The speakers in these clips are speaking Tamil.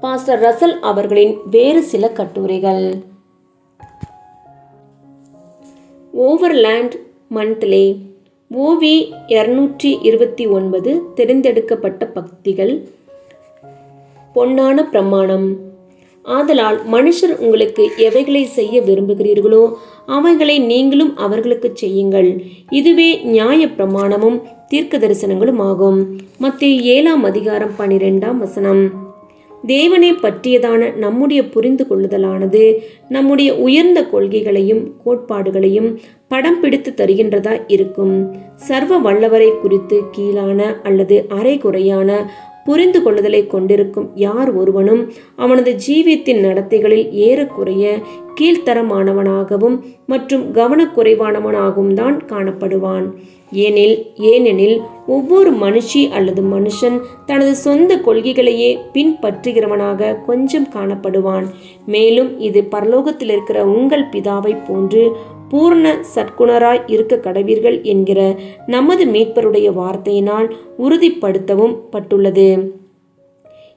பாஸ்டர் ரசல் அவர்களின் வேறு சில கட்டுரைகள். ஓவர்லேண்ட் மந்த்லே ஓவி இரநூற்றி இருபத்தி ஒன்பது தெரிந்தெடுக்கப்பட்ட பக்திகள். பொன்னான பிரமாணம். ஆதலால் மனுஷர் உங்களுக்கு எவைகளை செய்ய விரும்புகிறீர்களோ அவைகளை நீங்களும் அவர்களுக்கு செய்யுங்கள். இதுவே நியாய பிரமாணமும் தீர்க்க தரிசனங்களும் ஆகும். மத்திய ஏழாம் அதிகாரம் பனிரெண்டாம் வசனம். தேவனை பற்றியதான நம்முடைய புரிந்து கொள்ளுதலானது நம்முடைய உயர்ந்த கொள்கைகளையும் கோட்பாடுகளையும் படம் பிடித்து தருகின்றதா இருக்கும். சர்வ வல்லவரை குறித்து கீழான அல்லது அரைகுறையான புரிந்து கொள்ளுதலை கொண்டிருக்கும் யார் ஒருவனும் அவனது ஜீவியத்தின் நடத்தைகளில் ஏறக்குறைய கீழ்த்தரமானவனாகவும் மற்றும் கவனக்குறைவானவனாகவும் தான் காணப்படுவான். ஏனில் ஏனெனில் ஒவ்வொரு மனுஷி அல்லது மனுஷன் தனது சொந்த கொள்கைகளையே பின்பற்றுகிறவனாக கொஞ்சம் காணப்படுவான். மேலும் இது பரலோகத்தில் இருக்கிற உங்கள் பிதாவை போன்று பூர்ண சற்குணராய் இருக்க கடவீர்கள் என்கிற நமது மீட்பருடைய வார்த்தையினால் உறுதிப்படுத்தவும் பட்டுள்ளது.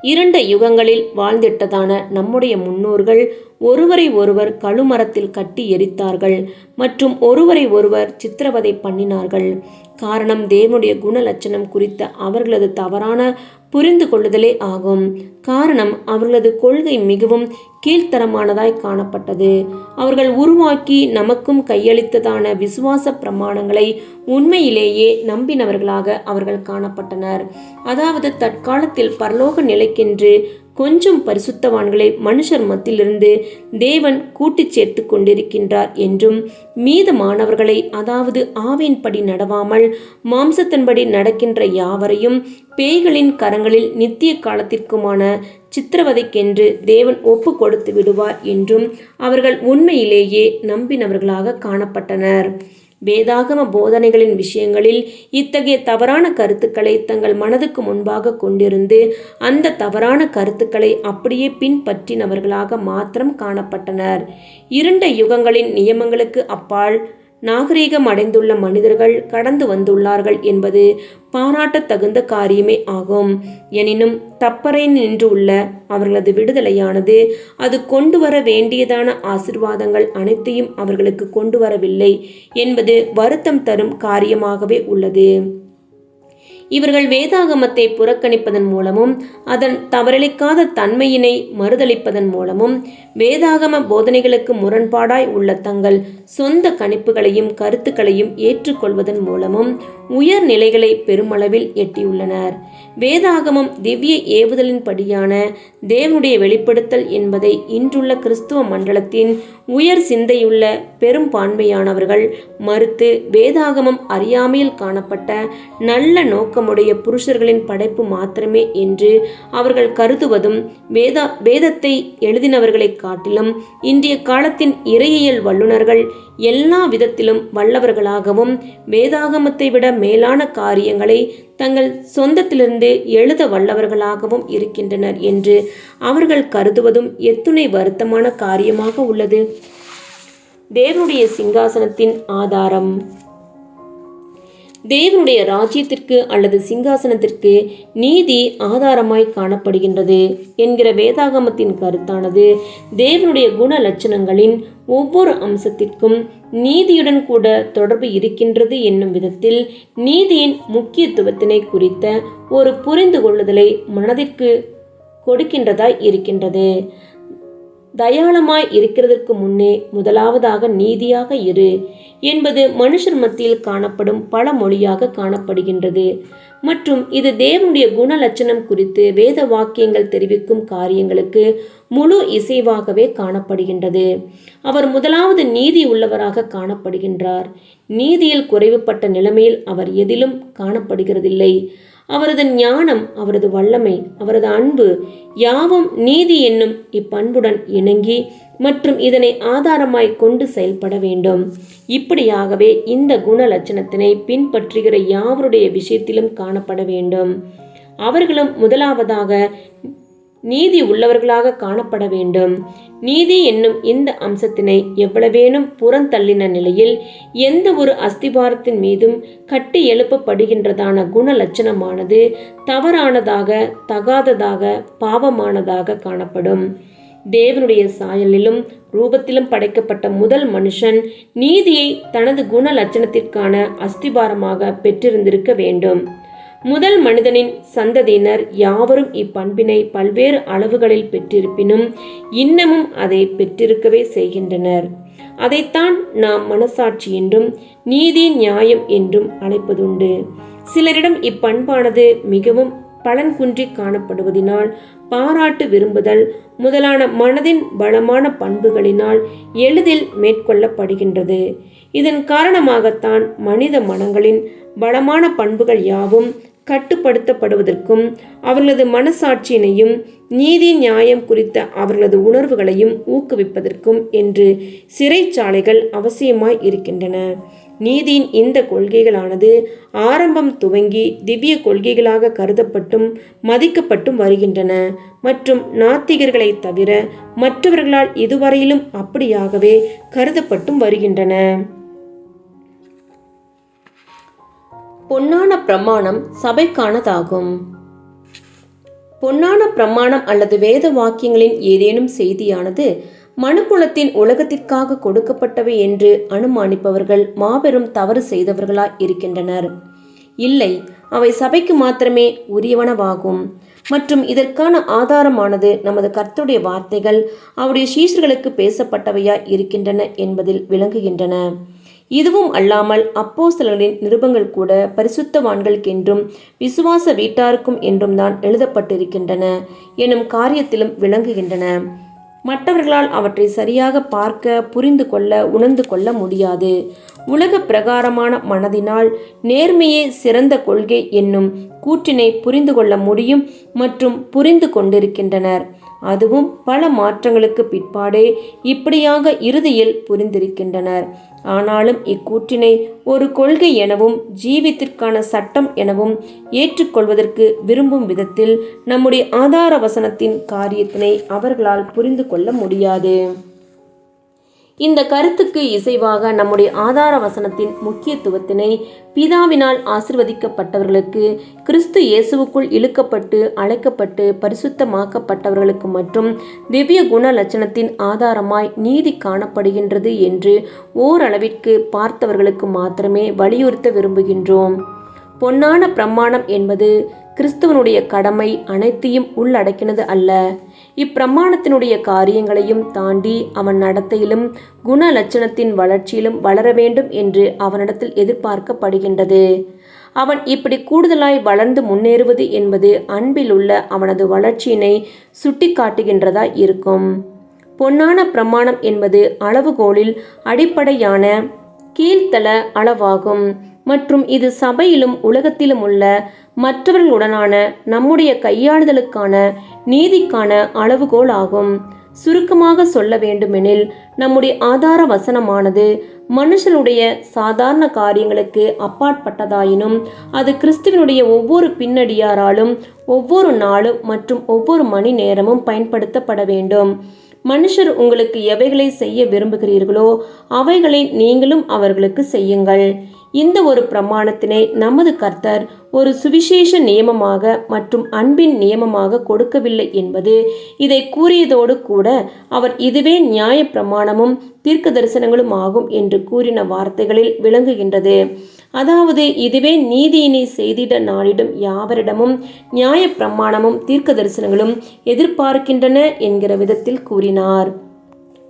இரண்டு யுகங்களில் வாழ்ந்திட்டதான நம்முடைய முன்னோர்கள் ஒருவரை ஒருவர் கழுமரத்தில் கட்டி எரித்தார்கள் மற்றும் ஒருவரை ஒருவர் சித்திரவதை பண்ணினார்கள். காரணம் தேவனுடைய குணலட்சணம் குறித்த அவர்களது தவறான புரிந்து கொள்ளுதலே ஆகும். காரணம் அவர்களது கொள்கை மிகவும் கீழ்த்தரமானதாய் காணப்பட்டது. அவர்கள் உருவாக்கி நமக்கும் கையளித்ததான விசுவாச பிரமாணங்களை உண்மையிலேயே நம்பினவர்களாக அவர்கள் காணப்பட்டனர். அதாவது தற்காலத்தில் பரலோக நிலைக்கென்று கொஞ்சம் பரிசுத்தவான்களை மனுஷர் மத்தியிலிருந்து தேவன் கூட்டிச் சேர்த்து கொண்டிருக்கின்றார் என்றும் மீதமானவர்களை அதாவது ஆவின்படி நடவாமல் மாம்சத்தின்படி நடக்கின்ற யாவரையும் பேய்களின் கரங்களில் நித்திய காலத்திற்குமான சித்திரவதைக்கென்று தேவன் ஒப்பு கொடுத்து விடுவார் என்றும் அவர்கள் உண்மையிலேயே நம்பினவர்களாக காணப்பட்டனர். வேதாகம போதனைகளின் விஷயங்களில் இத்தகைய தவறான கருத்துக்களை தங்கள் மனதுக்கு முன்பாக கொண்டிருந்து அந்த தவறான கருத்துக்களை அப்படியே பின்பற்றினவர்களாக மாத்திரம் காணப்பட்டனர். இருண்ட யுகங்களின் நியமங்களுக்கு அப்பால் நாகரீகம் அடைந்துள்ள மனிதர்கள் கடந்து வந்துள்ளார்கள் என்பது பாராட்டத்தகுந்த காரியமே ஆகும். எனினும் தப்பறை நின்று உள்ள அவர்களது விடுதலையானது அது கொண்டு வர வேண்டியதான ஆசிர்வாதங்கள் அனைத்தையும் அவர்களுக்கு கொண்டு வரவில்லை என்பது வருத்தம் தரும் காரியமாகவே உள்ளது. இவர்கள் வேதாகமத்தை புறக்கணிப்பதன் மூலமும் அதன் தவறளிக்காத தன்மையினை மறுதளிப்பதன் மூலமும் வேதாகம போதனைகளுக்கு முரண்பாடாய் உள்ள தங்கள் சொந்த கணிப்புகளையும் கருத்துக்களையும் ஏற்றுக்கொள்வதன் மூலமும் உயர் நிலைகளை பெருமளவில் எட்டியுள்ளனர். வேதாகமம் திவ்ய ஏவுதலின்படியான தேவனுடைய வெளிப்படுத்தல் என்பதை இன்றுள்ள கிறிஸ்துவ மண்டலத்தின் உயர் சிந்தையுள்ள பெரும்பான்மையானவர்கள் மறுத்து வேதாகமம் அறியாமையில் காணப்பட்ட நல்ல நோக்கமுடைய புருஷர்களின் படைப்பு மாத்திரமே என்று அவர்கள் கருதுவதும் வேதா வேதத்தை எழுதினவர்களை காட்டிலும் இன்றைய காலத்தின் இறையியல் வல்லுநர்கள் எல்லா விதத்திலும் வல்லவர்களாகவும் வேதாகமத்தை விட மேலான காரியங்களை தங்கள் சொந்தத்திலிருந்து எழுத வல்லவர்களாகவும் இருக்கின்றனர் என்று அவர்கள் கருதுவதும் எத்துணை வருத்தமான காரியமாக உள்ளது. தேவனுடைய சிங்காசனத்தின் ஆதாரம். தேவனுடைய ராஜ்யத்திற்கு அல்லது சிங்காசனத்திற்கு நீதி ஆதாரமாய் காணப்படுகின்றது என்கிற வேதாகமத்தின் கருத்தானது. தேவனுடைய குண லட்சணங்களின் ஒவ்வொரு அம்சத்திற்கும் நீதியுடன் கூட தொடர்பு இருக்கின்றது என்னும் விதத்தில் நீதியின் முக்கியத்துவத்தினை குறித்த ஒரு புரிந்து கொள்ளுதலை மனதிற்கு கொடுக்கின்றதாய் இருக்கின்றது. தயாளமாய் இருக்கிறதற்கு முன்னே முதலாவதாக நீதியாக இரு என்பது மனுஷர் மத்தியில் காணப்படும் பல மொழியாக காணப்படுகின்றது. மற்றும் இது தேவனுடைய குண லட்சணம் குறித்து வேத வாக்கியங்கள் தெரிவிக்கும் காரியங்களுக்கு முழு இசைவாகவே காணப்படுகின்றது. அவர் முதலாவது நீதி உள்ளவராக காணப்படுகின்றார். நீதியில் குறைவுபட்ட நிலைமையில் அவர் எதிலும் காணப்படுகிறதில்லை. அவரது ஞானம் அவரது வல்லமை அவரது அன்பு யாவும் நீதி என்னும் இப்பண்புடன் இணங்கி மற்றும் இதனை ஆதாரமாய் கொண்டு செயல்பட வேண்டும். இப்படியாகவே இந்த குண லட்சணத்தினை பின்பற்றுகிற யாவருடைய விஷயத்திலும் காணப்பட வேண்டும். அவர்களும் முதலாவதாக நீதி உள்ளவர்களாக காணப்பட வேண்டும். நீதி என்னும் இந்த அம்சத்தினை எவ்வளவேனும் புறந்தள்ளின நிலையில் எந்த ஒரு அஸ்திபாரத்தின் மீதும் கட்டி எழுப்பப்படுகின்றதான குண லட்சணமானது தவறானதாக தகாததாக பாவமானதாக காணப்படும். தேவனுடைய சாயலிலும் ரூபத்திலும் படைக்கப்பட்ட முதல் மனுஷன் நீதியை தனது குண லட்சணத்திற்கான அஸ்திபாரமாக பெற்றிருந்திருக்க வேண்டும். முதல் மனிதனின் சந்ததியினர் யாவரும் இப்பண்பினை பல்வேறு அளவுகளில் பெற்றிருப்பினும் இன்னமும் அதை பெற்றிருக்கவே செய்கின்றனர். அதைத்தான் நாம் மனசாட்சி என்றும் நீதி நியாயம் என்றும் அழைப்பதுண்டு. சிலரிடம் இப்பண்பானது மிகவும் பலன் குன்றி காணப்படுவதினால் பாராட்டு விரும்புதல் முதலான மனதின் பலமான பண்புகளினால் எளிதில் மேற்கொள்ளப்படுகின்றது. இதன் காரணமாகத்தான் மனித மனங்களின் பலமான பண்புகள் யாவும் கட்டுப்படுத்தப்படுவதற்கும் அவர்களது மனசாட்சியினையும் நீதி நியாயம் குறித்த அவர்களது உணர்வுகளையும் ஊக்குவிப்பதற்கும் என்று சிறைச்சாலைகள் அவசியமாய் இருக்கின்றன. நீதியின் இந்த கொள்கைகளானது ஆரம்பம் துவங்கி திவ்ய கொள்கைகளாக கருதப்பட்டும் மதிக்கப்பட்டும் வருகின்றன. மற்றும் நாத்திகர்களை தவிர மற்றவர்களால் இதுவரையிலும் அப்படியாகவே கருதப்பட்டும் வருகின்றன. பொன்னான பிரமாணம் சபைக்கானதாகும். பொன்னான பிரமாணம் அல்லது வேத வாக்கியங்களின் ஏதேனும் செய்தியானது மனுக்குலத்தின் உலகத்திற்காக கொடுக்கப்பட்டவை என்று அனுமானிப்பவர்கள் மாபெரும் தவறு செய்தவர்களாய் இருக்கின்றனர். இல்லை அவை சபைக்கு மாத்திரமே உரியவனவாகும். மற்றும் இதற்கான ஆதாரமானது நமது கர்த்துடைய வார்த்தைகள் அவருடைய சீஷர்களுக்கு பேசப்பட்டவையாய் இருக்கின்றன என்பதில் விளங்குகின்றன. இதுவும் அல்லாமல் அப்போஸ்தலர்களின் நிருபங்கள் கூட பரிசுத்தவான்களுக்கென்றும் விசுவாச வீட்டாருக்கும் என்றும் தான் எழுதப்பட்டிருக்கின்றன எனும் காரியத்திலும் விளங்குகின்றன. மற்றவர்களால் அவற்றை சரியாக பார்க்க புரிந்து கொள்ள உணர்ந்து கொள்ள முடியாது. உலக பிரகாரமான மனதினால் நேர்மையே சிறந்த கொள்கை என்னும் கூற்றினை புரிந்து கொள்ள முடியும் மற்றும் புரிந்து கொண்டிருக்கின்றனர். அதுவும் பல மாற்றங்களுக்கு பிற்பாடே இப்படியாக இறுதியில் புரிந்திருக்கின்றனர். ஆனாலும் இக்கூற்றினை ஒரு கொள்கை எனவும் ஜீவித்திற்கான சட்டம் எனவும் ஏற்றுக்கொள்வதற்கு விரும்பும் விதத்தில் நம்முடைய ஆதார வசனத்தின் காரியத்தினை அவர்களால் புரிந்து கொள்ள முடியாது. இந்த கருத்துக்கு இசைவாக நம்முடைய ஆதார வசனத்தின் முக்கியத்துவத்தினை பிதாவினால் ஆசிர்வதிக்கப்பட்டவர்களுக்கு கிறிஸ்து இயேசுவுக்குள் இழுக்கப்பட்டு அழைக்கப்பட்டு பரிசுத்தமாக்கப்பட்டவர்களுக்கு மற்றும் திவ்ய குண லட்சணத்தின் ஆதாரமாய் நீதி காணப்படுகின்றது என்று ஓரளவிற்கு பார்த்தவர்களுக்கு மாத்திரமே வலியுறுத்த விரும்புகின்றோம். பொன்னான பிரமாணம் என்பது கிறிஸ்துவனுடைய கடமை அனைத்தையும் உள்ளடக்கினது அல்ல. இப்பிரமாணத்தினுடைய காரியங்களையும் தாண்டி அவன் நடத்தையிலும் குண லட்சணத்தின் வளர்ச்சியிலும் வளர வேண்டும் என்று அவனிடத்தில் எதிர்பார்க்கப்படுகின்றது. அவன் இப்படி கூடுதலாய் வளர்ந்து முன்னேறுவது என்பது அன்பில் உள்ள அவனது வளர்ச்சியினை சுட்டி காட்டுகின்றதா இருக்கும். பொன்னான பிரமாணம் என்பது அளவுகோலில் அடிப்படையான கீழ்த்தள அளவாகும் மற்றும் இது சபையிலும் உலகத்திலும் உள்ள மற்றவர்களுடனான நம்முடைய கையாளுதலுக்கான நீதிக்கான அளவுகோல் ஆகும் சுருக்கமாக சொல்ல வேண்டுமெனில் நம்முடைய ஆதார வசனமானது மனுஷனுடைய சாதாரண காரியங்களுக்கு அப்பாற்பட்டதாயினும் அது கிறிஸ்துவனுடைய ஒவ்வொரு பின்னடியாராலும் ஒவ்வொரு நாளும் மற்றும் ஒவ்வொரு மணி நேரமும் பயன்படுத்தப்பட வேண்டும். மனுஷர் உங்களுக்கு எவைகளை செய்ய விரும்புகிறீர்களோ அவைகளை நீங்களும் அவர்களுக்கு செய்யுங்கள். இந்த ஒரு பிரமாணத்தினை நமது கர்த்தர் ஒரு சுவிசேஷ நியமமாக மற்றும் அன்பின் நியமமாக கொடுக்கவில்லை என்பது இதை கூறியதோடு கூட அவர் இதுவே நியாய பிரமாணமும் தீர்க்க தரிசனங்களும் ஆகும் என்று கூறின வார்த்தைகளில் விளங்குகின்றது. அதாவது இதுவே நீதியினை செய்திட நாளிடம் யாவரிடமும் நியாய பிரமாணமும் தீர்க்க தரிசனங்களும் எதிர்பார்க்கின்றன என்கிற விதத்தில் கூறினார்.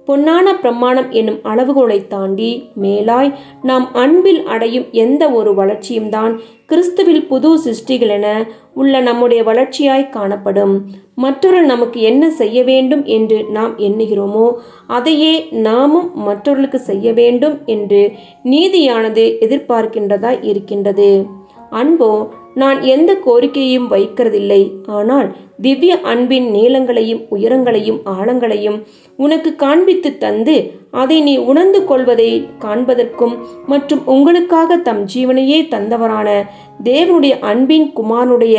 பொன்னான பிரமாணம் என்னும் அளவுகோலை தாண்டி மேலாய் நாம் அன்பில் அடையும் எந்த ஒரு வளர்ச்சியும் தான் கிறிஸ்துவில் புது சிருஷ்டிகள் என உள்ள நம்முடைய வளர்ச்சியாய் காணப்படும். மற்றொருள் நமக்கு என்ன செய்ய வேண்டும் என்று நாம் எண்ணுகிறோமோ அதையே நாமும் மற்றொருளுக்கு செய்ய வேண்டும் என்று நீதியானது எதிர்பார்க்கின்றதாய் இருக்கின்றது. அன்போ நான் எந்த கோரிக்கையையும் வைக்கிறதில்லை. ஆனால் திவ்ய அன்பின் நீளங்களையும் உயரங்களையும் ஆழங்களையும் உனக்கு காண்பித்து தந்து அதை நீ உணர்ந்து கொள்வதை காண்பதற்கும் மற்றும் உங்களுக்காக தம் ஜீவனையே தந்தவரான தேவனுடைய அன்பின் குமாரனுடைய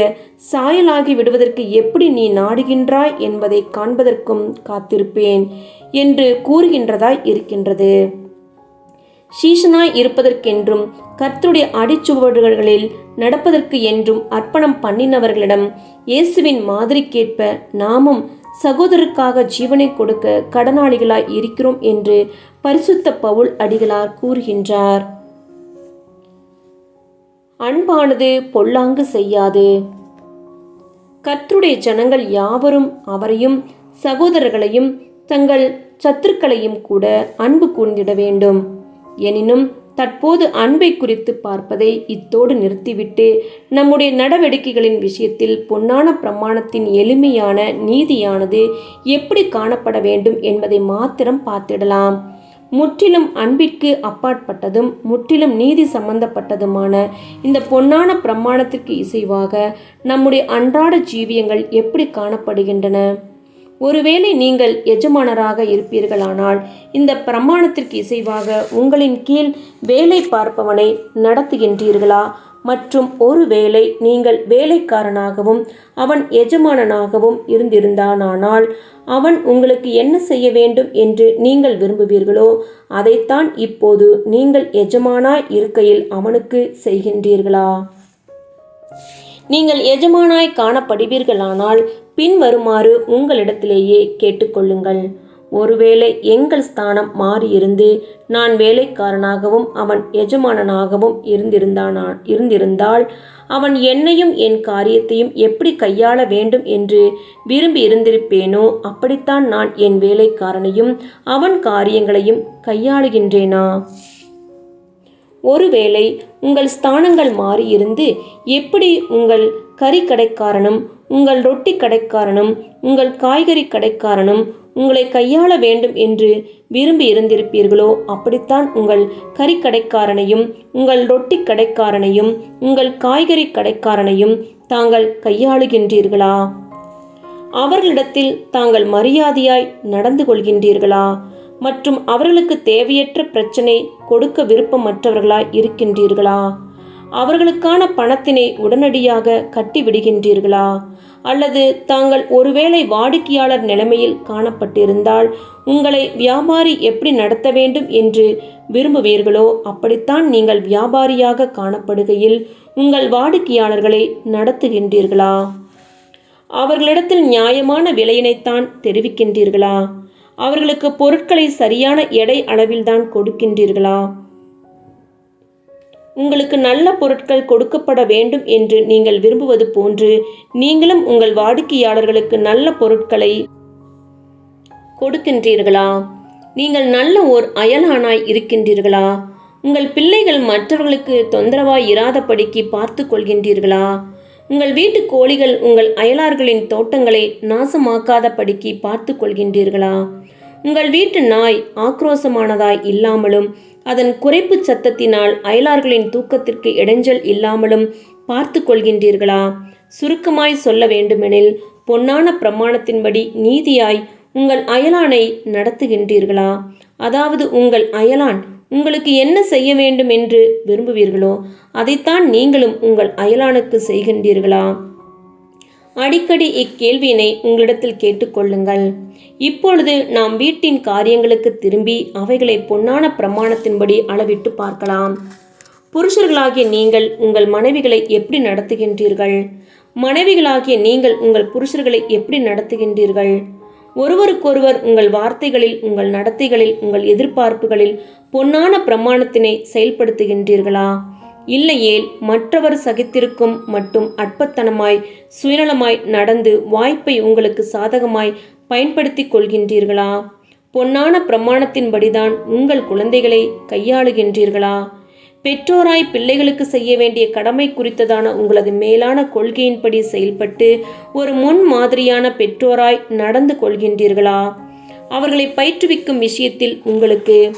சாயலாகி விடுவதற்கு எப்படி நீ நாடுகின்றாய் என்பதை காண்பதற்கும் காத்திருப்பேன் என்று கூறுகின்றதாய் இருக்கின்றது. சீஷனாய் இருப்பதற்கென்றும் கர்த்தருடைய அடிச்சுவடுகளில் நடப்பதற்கு என்றும் அர்ப்பணம் பண்ணினவர்களிடம் இயேசுவின் மாதிரிக்கேற்ப நாமும் சகோதரருக்காக ஜீவனை கொடுக்க கடனாளிகளாய் இருக்கிறோம் என்று பரிசுத்த பவுல் அடிகளார் கூறுகின்றார். அன்பானது பொல்லாங்கு செய்யாது. கர்த்தருடைய ஜனங்கள் யாவரும் அவரையும் சகோதரர்களையும் தங்கள் சத்துருக்களையும் கூட அன்பு கூர்ந்திட வேண்டும். எனினும் தற்போது அன்பை குறித்து பார்ப்பதை இத்தோடு நிறுத்திவிட்டு நம்முடைய நடவடிக்கைகளின் விஷயத்தில் பொன்னான பிரமாணத்தின் எளிமையான நீதியானது எப்படி காணப்பட வேண்டும் என்பதை மாத்திரம் பார்த்திடலாம். முற்றிலும் அன்பிற்கு அப்பாற்பட்டதும் முற்றிலும் நீதி சம்பந்தப்பட்டதுமான இந்த பொன்னான பிரமாணத்திற்கு இசைவாக நம்முடைய அன்றாட ஜீவியங்கள் எப்படி காணப்படுகின்றன? ஒருவேளை நீங்கள் எஜமானராக இருப்பீர்களானால் இந்த பிரமாணத்திற்கு இசைவாக உங்களின் கீழ் வேலை பார்ப்பவனை நடத்துகின்றீர்களா? மற்றும் ஒருவேளை நீங்கள் வேலைக்காரனாகவும் அவன் எஜமானனாகவும் இருந்திருந்தானானால் அவன் உங்களுக்கு என்ன செய்ய வேண்டும் என்று நீங்கள் விரும்புவீர்களோ அதைத்தான் இப்போது நீங்கள் எஜமானாய் இருக்கையில் அவனுக்கு செய்கின்றீர்களா? நீங்கள் எஜமானாய் காணப்படுவீர்களானால் பின்வருமாறு உங்களிடத்திலேயே கேட்டுக்கொள்ளுங்கள். ஒருவேளை எங்கள் ஸ்தானம் மாறியிருந்து நான் வேலைக்காரனாகவும் அவன் எஜமானனாகவும் இருந்திருந்தானா இருந்திருந்தால் அவன் என்னையும் என் காரியத்தையும் எப்படி கையாள வேண்டும் என்று விரும்பி இருந்திருப்பேனோ அப்படித்தான் நான் என் வேலைக்காரனையும் அவன் காரியங்களையும் கையாளுகின்றேனா? ஒருவேளை உங்கள் ஸ்தானங்கள் மாறியிருந்து எப்படி உங்கள் கறிக்கடைக்காரனும் உங்கள் ரொட்டி கடைக்காரனும் உங்கள் காய்கறி கடைக்காரனும் உங்களை கையாள வேண்டும் என்று விரும்பி இருந்திருப்பீர்களோ அப்படித்தான் உங்கள் கறிக்கடைக்காரனையும் உங்கள் ரொட்டி கடைக்காரனையும் உங்கள் காய்கறி கடைக்காரனையும் தாங்கள் கையாளுகின்றீர்களா? அவர்களிடத்தில் தாங்கள் மரியாதையாய் நடந்து கொள்கின்றீர்களா? மற்றும் அவர்களுக்கு தேவையற்ற பிரச்சனை கொடுக்க விருப்பமற்றவர்களாய் இருக்கின்றீர்களா? அவர்களுக்கான பணத்தினை உடனடியாக கட்டிவிடுகின்றீர்களா? அல்லது தாங்கள் ஒருவேளை வாடிக்கையாளர் நிலைமையில் காணப்பட்டிருந்தால் உங்களை வியாபாரி எப்படி நடத்த வேண்டும் என்று விரும்புவீர்களோ அப்படித்தான் நீங்கள் வியாபாரியாக காணப்படுகையில் உங்கள் வாடிக்கையாளர்களை நடத்துகின்றீர்களா? அவர்களிடத்தில் நியாயமான விலையினைத்தான் தெரிவிக்கின்றீர்களா? அவர்களுக்கு பொருட்களை சரியான எடை அளவில்தான் கொடுக்கின்றீர்களா? உங்களுக்கு நல்ல பொருட்கள் கொடுக்கப்பட வேண்டும் என்று நீங்கள் விரும்புவது போன்று நீங்களும் உங்கள் வாடிக்கையாளர்களுக்கு நல்ல பொருட்களை கொடுக்கின்றீர்களா? நீங்கள் நல்ல ஓர் அயலானாய் இருக்கின்றீர்களா? உங்கள் பிள்ளைகள் மற்றவர்களுக்கு தொந்தரவாய் இராதபடிக்கு பார்த்து கொள்கின்றீர்களா? உங்கள் வீட்டு கோழிகள் உங்கள் அயலார்களின் தோட்டங்களை நாசமாக்காதபடிக்கு பார்த்து கொள்கின்றீர்களா? உங்கள் வீட்டு நாய் ஆக்ரோசமானதாய் இல்லாமலும் அதன் குறைப்பு சத்தத்தினால் அயலார்களின் தூக்கத்திற்கு இடைஞ்சல் இல்லாமலும் பார்த்து கொள்கின்றீர்களா? சுருக்கமாய் சொல்ல வேண்டுமெனில் பொன்னான பிரமாணத்தின்படி நீதியாய் உங்கள் அயலானை நடத்துகின்றீர்களா? அதாவது உங்கள் அயலான் உங்களுக்கு என்ன செய்ய வேண்டும் என்று விரும்புவீர்களோ அதைத்தான் நீங்களும் உங்கள் அயலானுக்கு செய்கின்றீர்களா? அடிக்கடி இக்கேள்வியினை உங்களிடத்தில் கேட்டுக்கொள்ளுங்கள். இப்பொழுது நாம் வீட்டின் காரியங்களுக்கு திரும்பி அவைகளை பொன்னான பிரமாணத்தின்படி அளவிட்டு பார்க்கலாம். புருஷர்களாகிய நீங்கள் உங்கள் மனைவிகளை எப்படி நடத்துகின்றீர்கள்? மனைவிகளாகிய நீங்கள் உங்கள் புருஷர்களை எப்படி நடத்துகின்றீர்கள்? ஒருவருக்கொருவர் உங்கள் வார்த்தைகளில் உங்கள் நடத்தைகளில் உங்கள் எதிர்பார்ப்புகளில் பொன்னான பிரமாணத்தினை செயல்படுத்துகின்றீர்களா? இல்லையேல் மற்றவர் சகித்திருக்கும் மட்டும் அற்பத்தனமாய் சுயநலமாய் நடந்து வாய்ப்பை உங்களுக்கு சாதகமாய் பயன்படுத்தி கொள்கின்றீர்களா? பொன்னான பிரமாணத்தின்படிதான் உங்கள் குழந்தைகளை கையாளுகின்றீர்களா? பெற்றோராய் பிள்ளைகளுக்கு செய்ய வேண்டிய கடமை குறித்ததான உங்களது மேலான கொள்கையின்படி செயல்பட்டு ஒரு முன் மாதிரியான பெற்றோராய் நடந்து கொள்கின்றீர்களா? அவர்களை பயிற்றுவிக்கும் விஷயத்தில் உங்களுக்கு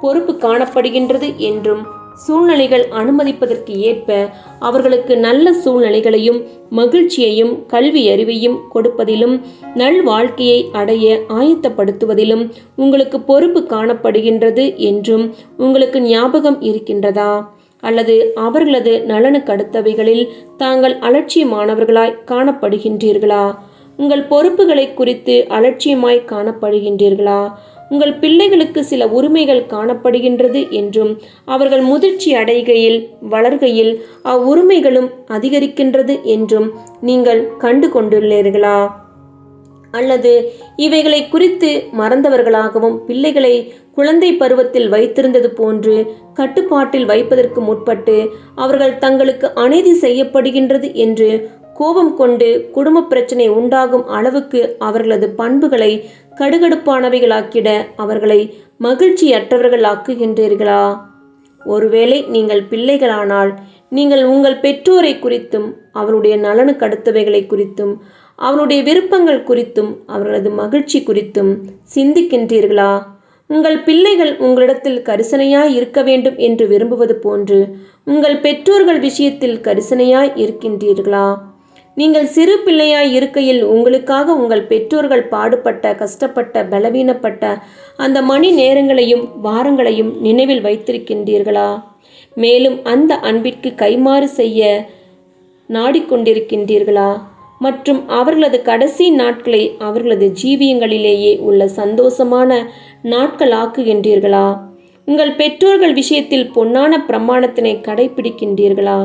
பொறுப்பு காணப்படுகின்றது என்றும் சூழ்நிலைகள் அனுமதிப்பதற்கு ஏற்ப அவர்களுக்கு நல்ல சூழ்நிலைகளையும் மகிழ்ச்சியையும் கல்வி அறிவையும் கொடுப்பதிலும் நல் வாழ்க்கையை அடைய ஆயத்தப்படுத்துவதிலும் உங்களுக்கு பொறுப்பு காணப்படுகின்றது என்றும் உங்களுக்கு ஞாபகம் இருக்கின்றதா? அல்லது அவர்களது நலனுக்கு அடுத்தவைகளில் தாங்கள் அலட்சியமானவர்களாய் காணப்படுகின்றீர்களா? உங்கள் பொறுப்புகளை குறித்து அலட்சியமாய் காணப்படுகின்றீர்களா? உங்கள் பிள்ளைகளுக்கு சில உரிமைகள் காணப்படுகின்றது என்றும் அவர்கள் முதிர்ச்சி அடைகையில் வளர்கையில் அவ்வுரிமைகளும் அதிகரிக்கின்றது என்றும் நீங்கள் கண்டு கொண்டுள்ளீர்களா அல்லது இவைகளை குறித்து மறந்தவர்களாகவும் பிள்ளைகளை குழந்தை பருவத்தில் வைத்திருந்தது போன்று கட்டுப்பாட்டில் வைப்பதற்கு முற்பட்டு அவர்கள் தங்களுக்கு அநீதி செய்யப்படுகின்றது என்று கோபம் கொண்டு குடும்ப பிரச்சனை உண்டாகும் அளவுக்கு அவர்களது பண்புகளை கடுகடுப்பானவைகளாக்கிட அவர்களை மகிழ்ச்சியற்றவர்களாக்குகின்றீர்களா? ஒருவேளை நீங்கள் பிள்ளைகளானால் நீங்கள் உங்கள் பெற்றோரை குறித்தும் அவருடைய நலனுக்கு குறித்தும் அவருடைய விருப்பங்கள் குறித்தும் அவர்களது மகிழ்ச்சி குறித்தும் சிந்திக்கின்றீர்களா? உங்கள் பிள்ளைகள் உங்களிடத்தில் கரிசனையாய் இருக்க வேண்டும் என்று விரும்புவது போன்று உங்கள் பெற்றோர்கள் விஷயத்தில் கரிசனையாய் இருக்கின்றீர்களா? நீங்கள் சிறு பிள்ளையாய் இருக்கையில் உங்களுக்காக உங்கள் பெற்றோர்கள் பாடுபட்ட கஷ்டப்பட்ட பலவீனப்பட்ட அந்த மணி நேரங்களையும் வாரங்களையும் நினைவில் வைத்திருக்கின்றீர்களா? மேலும் அந்த அன்பிற்கு கைமாறு செய்ய நாடிக்கொண்டிருக்கின்றீர்களா? மற்றும் அவர்களது கடைசி நாட்களை அவர்களது ஜீவியங்களிலேயே உள்ள சந்தோஷமான நாட்களாக்குகின்றீர்களா? உங்கள் பெற்றோர்கள் விஷயத்தில் பொன்னான பிரமாணத்தினை கடைபிடிக்கின்றீர்களா?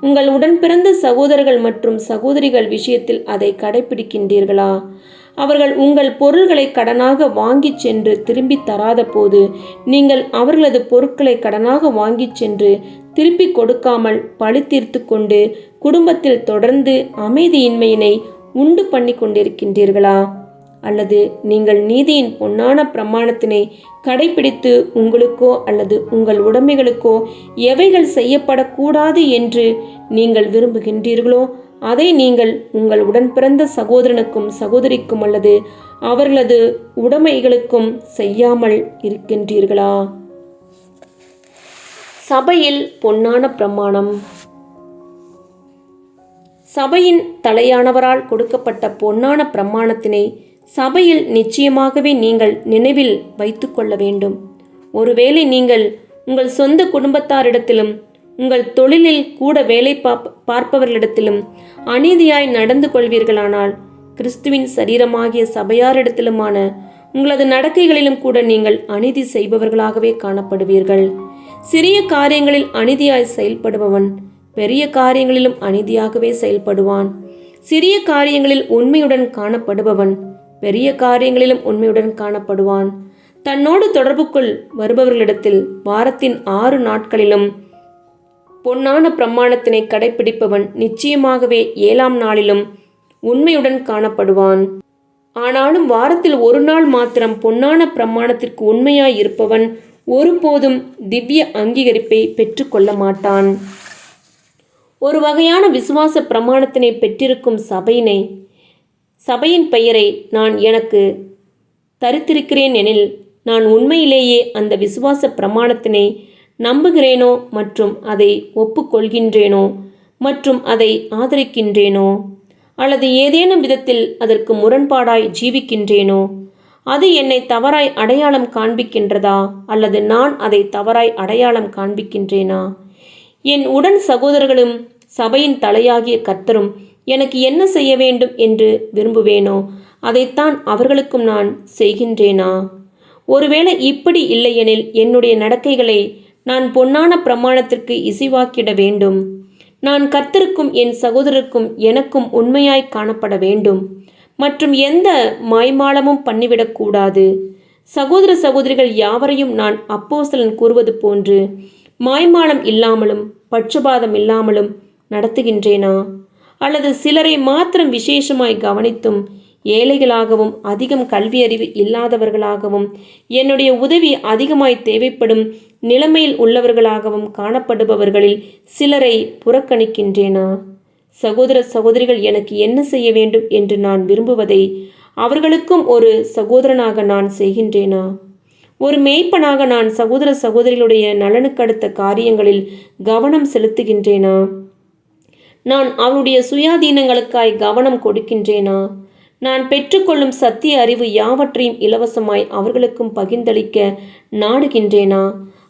உங்கள் உடன் பிறந்த சகோதரர்கள் மற்றும் சகோதரிகள் விஷயத்தில் அதை கடைபிடிக்கின்றீர்களா அவர்கள் உங்கள் பொருள்களை கடனாக வாங்கிச் சென்று திரும்பி தராத போது நீங்கள் அவர்களது பொருட்களை கடனாக வாங்கிச் சென்று திருப்பி கொடுக்காமல் பழி தீர்த்து கொண்டு குடும்பத்தில் தொடர்ந்து அமைதியின்மையினை உண்டு பண்ணி கொண்டிருக்கின்றீர்களா? அல்லது நீங்கள் நீதியின் பொன்னான பிரமாணத்தினை கடைபிடித்து உங்களுக்கோ அல்லது உங்கள் உடைமைகளுக்கோ எவைகள் செய்யப்படக்கூடாது என்று நீங்கள் விரும்புகின்றீர்களோ அதை நீங்கள் உங்கள் உடன் பிறந்த சகோதரனுக்கும் சகோதரிக்கும் அல்லது அவர்களது உடைமைகளுக்கும் செய்யாமல் இருக்கின்றீர்களா? சபையில் பொன்னான பிரமாணம். சபையின் தலையானவரால் கொடுக்கப்பட்ட பொன்னான பிரமாணத்தினை சபையில் நிச்சயமாகவே நீங்கள் நினைவில் வைத்து கொள்ள வேண்டும். ஒருவேளை நீங்கள் உங்கள் சொந்த குடும்பத்தாரிடத்திலும் உங்கள் தொழிலில் கூட வேலை பார்ப்பவர்களிடத்திலும் அநீதியாய் நடந்து கொள்வீர்களானால் கிறிஸ்துவின் சரீரமாகிய சபையாரிடத்திலுமான உங்களது நடக்கைகளிலும் கூட நீங்கள் அநீதி செய்பவர்களாகவே காணப்படுவீர்கள். சிறிய காரியங்களில் அநீதியாய் செயல்படுபவன் பெரிய காரியங்களிலும் அநீதியாகவே செயல்படுவான். சிறிய காரியங்களில் உண்மையுடன் காணப்படுபவன் பெரிய காரியங்களிலும் உண்மையுடன் காணப்படுவான். தன்னோடு தொடர்புக்குள் வருபவர்களிடத்தில் வாரத்தின் ஆறு நாட்களிலும் பொன்னான பிரமாணத்தினை கடைபிடிப்பவன் நிச்சயமாகவே ஏழாம் நாளிலும் உண்மையுடன் காணப்படுவான். ஆனாலும் வாரத்தில் ஒரு நாள் மாத்திரம் பொன்னான பிரமாணத்திற்கு உண்மையாய் இருப்பவன் ஒருபோதும் திவ்ய அங்கீகரிப்பை பெற்றுக்கொள்ள மாட்டான். ஒரு வகையான விசுவாச பிரமாணத்தினை பெற்றிருக்கும் சபையினை சபையின் பெயரை நான் எனக்கு தரித்திருக்கிறேன் எனில் நான் உண்மையிலேயே அந்த விசுவாச பிரமாணத்தினை நம்புகிறேனோ மற்றும் அதை ஒப்புக்கொள்கின்றேனோ மற்றும் அதை ஆதரிக்கின்றேனோ? அல்லது ஏதேனும் விதத்தில் அதற்கு முரண்பாடாய் ஜீவிக்கின்றேனோ? அது என்னை தவறாய் அடையாளம் காண்பிக்கின்றதா? அல்லது நான் அதை தவறாய் அடையாளம் காண்பிக்கின்றேனா? என் உடன் சகோதரர்களும் சபையின் தலையாகிய கர்த்தரும் எனக்கு என்ன செய்ய வேண்டும் என்று விரும்புவேனோ அதைத்தான் அவர்களுக்கும் நான் செய்கின்றேனா? ஒருவேளை இப்படி இல்லையெனில் என்னுடைய நடக்கைகளை நான் பொன்னான பிரமாணத்திற்கு இசைவாக்கிட வேண்டும். நான் கர்த்தருக்கும் என் சகோதரருக்கும் எனக்கும் உண்மையாய் காணப்பட வேண்டும். மற்றும் எந்த மாய்மாலமும் பண்ணிவிடக்கூடாது சகோதர சகோதரிகள் யாவரையும் நான் அப்போசலன் கூறுவது போன்று மாய்மாலம் இல்லாமலும் பட்சபாதம் இல்லாமலும் நடத்துகின்றேனா? அல்லது சிலரை மாத்திரம் விசேஷமாய் கவனித்தும் ஏழைகளாகவும் அதிகம் கல்வியறிவு இல்லாதவர்களாகவும் என்னுடைய உதவி அதிகமாய் தேவைப்படும் நிலைமையில் உள்ளவர்களாகவும் காணப்படுபவர்களில் சிலரை புறக்கணிக்கின்றேனா? சகோதர சகோதரிகள் எனக்கு என்ன செய்ய வேண்டும் என்று நான் விரும்புவதை அவர்களுக்கும் ஒரு சகோதரனாக நான் செய்கின்றேனா? ஒரு மேய்ப்பனாக நான் சகோதர சகோதரிகளுடைய நலனுக்கு அடுத்த காரியங்களில் கவனம் செலுத்துகின்றேனா? நான் அவளுடைய சுயாதீனங்களுக்காய் கவனம் கொடுக்கின்றேனா? நான் பெற்றுக்கொள்ளும் சத்திய அறிவு யாவற்றையும் இலவசமாய் அவர்களுக்கும் பகிர்ந்தளிக்க நாடுகின்றேனா?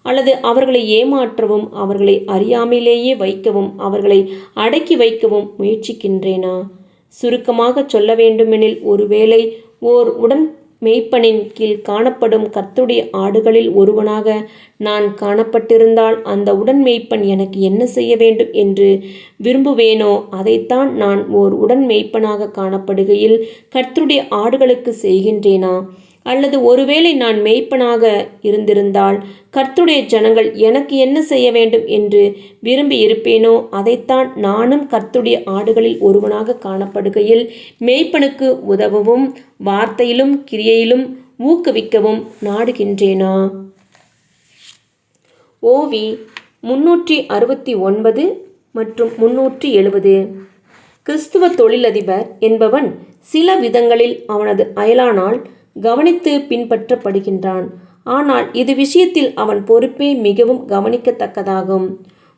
அல்லது அவர்களை ஏமாற்றவும் அவர்களை அறியாமலேயே வைக்கவும் அவர்களை அடக்கி வைக்கவும் முயற்சிக்கின்றேனா? சுருக்கமாக சொல்ல வேண்டுமெனில் ஒருவேளை ஓர் உடன் மேய்ப்பனின் கீழ் காணப்படும் கத்துடைய ஆடுகளில் ஒருவனாக நான் காணப்பட்டிருந்தால் அந்த உடன் மேய்ப்பன் எனக்கு என்ன செய்ய வேண்டும் என்று விரும்புவேனோ அதைத்தான் நான் ஓர் உடன் மேய்ப்பனாக காணப்படுகையில் கர்த்தருடைய ஆடுகளுக்கு செய்கின்றேனா? அல்லது ஒருவேளை நான் மெய்ப்பனாக இருந்திருந்தால் கர்த்துடைய ஜனங்கள் எனக்கு என்ன செய்ய வேண்டும் என்று விரும்பி இருப்பேனோ அதைத்தான் நானும் கர்த்துடைய ஆடுகளில் ஒருவனாக காணப்படுகையில் மெய்ப்பனுக்கு உதவவும் வார்த்தையிலும் கிரியையிலும் ஊக்குவிக்கவும் நாடுகின்றேனா? ஓவி முன்னூற்றி அறுபத்தி ஒன்பது மற்றும் முன்னூற்றி எழுபது. கிறிஸ்துவ தொழிலதிபர் என்பவன் சில விதங்களில் அவனது அயலானால் கவனித்து பின்பற்றப்படுகின்றான். ஆனால் இது விஷயத்தில் அவன் பொறுப்பே மிகவும் கவனிக்கத்தக்கதாகும்.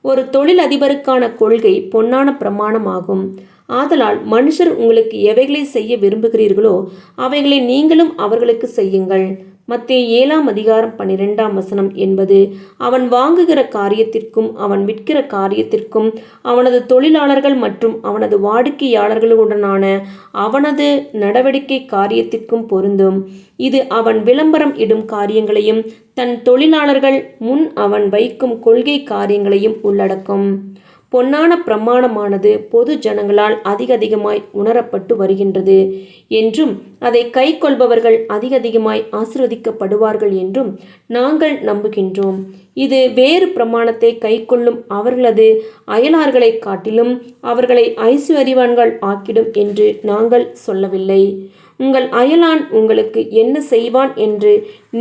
ஒரு தொழில் அதிபருக்கான கொள்கை பொன்னான பிரமாணமாகும். ஆதலால் மனுஷர் உங்களுக்கு எவைகளை செய்ய விரும்புகிறீர்களோ அவைகளை நீங்களும் அவர்களுக்கு செய்யுங்கள். மத்திய ஏழாம் அதிகாரம் பன்னிரெண்டாம் வசனம் என்பது அவன் வாங்குகிற காரியத்திற்கும் அவன் விற்கிற காரியத்திற்கும் அவனது தொழிலாளர்கள் மற்றும் அவனது வாடிக்கையாளர்களுடனான அவனது நடவடிக்கை காரியத்திற்கும் பொருந்தும். இது அவன் விளம்பரம் இடும் காரியங்களையும் தன் தொழிலாளர்கள் முன் அவன் வைக்கும் கொள்கை காரியங்களையும் உள்ளடக்கும். பொன்னான பிரமாணமானது பொது ஜனங்களால் அதிக அதிகமாய் உணரப்பட்டு வருகின்றது. என்றும் அதை கை கொள்பவர்கள் அதிக அதிகமாய் ஆசிர்வதிக்கப்படுவார்கள் என்றும் நாங்கள் நம்புகின்றோம். இது வேறு பிரமாணத்தை கை கொள்ளும் அவர்களது அயலார்களை காட்டிலும் அவர்களை ஐஸ்வர்யவான்கள் ஆக்கிடும் என்று நாங்கள் சொல்லவில்லை. உங்கள் அயலான் உங்களுக்கு என்ன செய்வான் என்று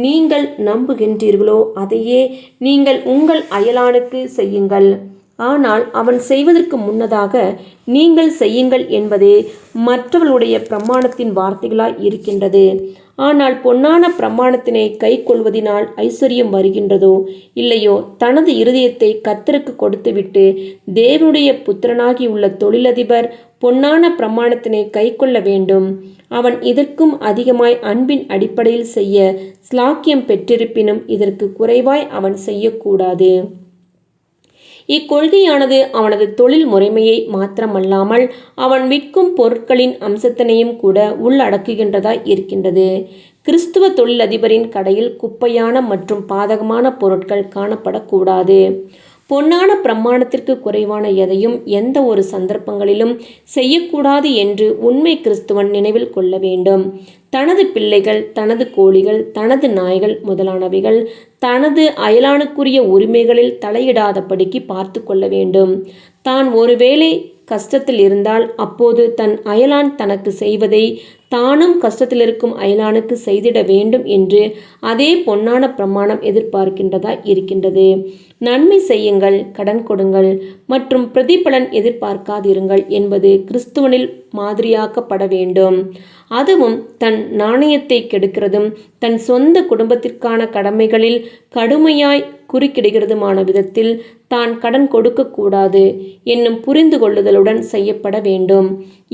நீங்கள் நம்புகின்றீர்களோ அதையே நீங்கள் உங்கள் அயலானுக்கு செய்யுங்கள். ஆனால் அவன் செய்வதற்கு முன்னதாக நீங்கள் செய்யுங்கள் என்பதே மற்றவர்களுடைய பிரமாணத்தின் வார்த்தைகளாய் இருக்கின்றது. ஆனால் பொன்னான பிரமாணத்தினை கை கொள்வதினால் ஐஸ்வர்யம் வருகின்றதோ இல்லையோ தனது இருதயத்தை கத்தருக்கு கொடுத்துவிட்டு தேவனுடைய புத்திரனாகி உள்ள தொழிலதிபர் பொன்னான பிரமாணத்தினை கை கொள்ள வேண்டும். அவன் இதற்கும் அதிகமாய் அன்பின் அடிப்படையில் செய்ய ஸ்லாக்கியம் பெற்றிருப்பினும் இதற்கு குறைவாய் அவன் செய்யக்கூடாது. இக்கொள்கையானது அவனது தொழில் முறைமையை மாத்திரமல்லாமல் அவன் விற்கும் பொருட்களின் அம்சத்தினையும் கூட உள்ளடக்குகின்றதாய் இருக்கின்றது. கிறிஸ்துவ தொழிலதிபரின் கடையில் குப்பையான மற்றும் பாதகமான பொருட்கள் காணப்படக்கூடாது. பொன்னான பிரமாணத்திற்கு குறைவான எதையும் எந்த ஒரு சந்தர்ப்பங்களிலும் செய்யக்கூடாது என்று உண்மை கிறிஸ்துவன் நினைவில் கொள்ள வேண்டும். தனது பிள்ளைகள் தனது கோழிகள் தனது நாய்கள் முதலானவைகள் தனது அயலானுக்குரிய உரிமைகளில் தலையிடாதபடிக்கு பார்த்து கொள்ள வேண்டும். தான் ஒருவேளை கஷ்டத்தில் இருந்தால் அப்போது தன் அயலான் தனக்கு செய்வதை தானும் கஷ்டத்தில் இருக்கும் அயலானுக்கு செய்திட வேண்டும் என்று அதே பொன்னான பிரமாணம் எதிர்பார்க்கின்றதா இருக்கின்றது. நன்மை செய்யுங்கள் கடன் கொடுங்கள் மற்றும் பிரதிபலன் எதிர்பார்க்காதிருங்கள் என்பது கிறிஸ்துவனில் மாதிரியாக்கப்பட வேண்டும். அதுவும் தன் நாணயத்தை கெடுக்கிறதும் தன் சொந்த குடும்பத்திற்கான கடமைகளில் கடுமையாய் குறுக்கிடுகிறதுமான விதத்தில் தான் கடன் கொடுக்கக்கூடாது என்னும் புரிந்து கொள்ளுதலுடன் செய்யப்பட வேண்டும்.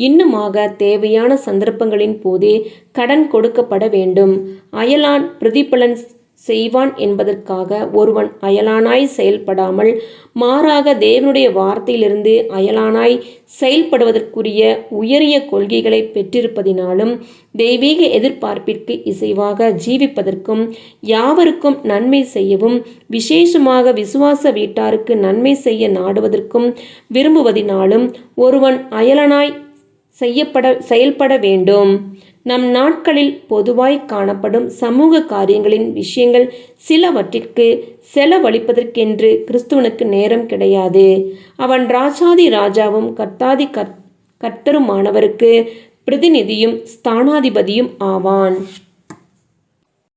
இன்னுமாக தேவையான சந்தர்ப்பங்களின் போதே கடன் கொடுக்கப்பட வேண்டும். அயலான் பிரதிபலன் செய்வான் என்பதற்காக ஒருவன் அயலானாய் செயல்படாமல் மாறாக தேவனுடைய வார்த்தையிலிருந்து அயலானாய் செயல்படுவதற்குரிய உயரிய கொள்கைகளை பெற்றிருப்பதினாலும் தெய்வீக எதிர்பார்ப்பிற்கு இசைவாக ஜீவிப்பதற்கும் யாவருக்கும் நன்மை செய்யவும் விசேஷமாக விசுவாச வீட்டாருக்கு நன்மை செய்ய நாடுவதற்கும் விரும்புவதினாலும் ஒருவன் அயலனாய் செய்யப்பட செயல்பட வேண்டும். நம் நாட்களில் பொதுவாய் காணப்படும் சமூக காரியங்களின் விஷயங்கள் சிலவற்றிற்கு செலவழிப்பதற்கென்று கிறிஸ்துவனுக்கு நேரம் கிடையாது. அவன் ராஜாதி ராஜாவும் கர்த்தாதி கர் கர்த்தருமானவருக்கு பிரதிநிதியும் ஸ்தானாதிபதியும் ஆவான்.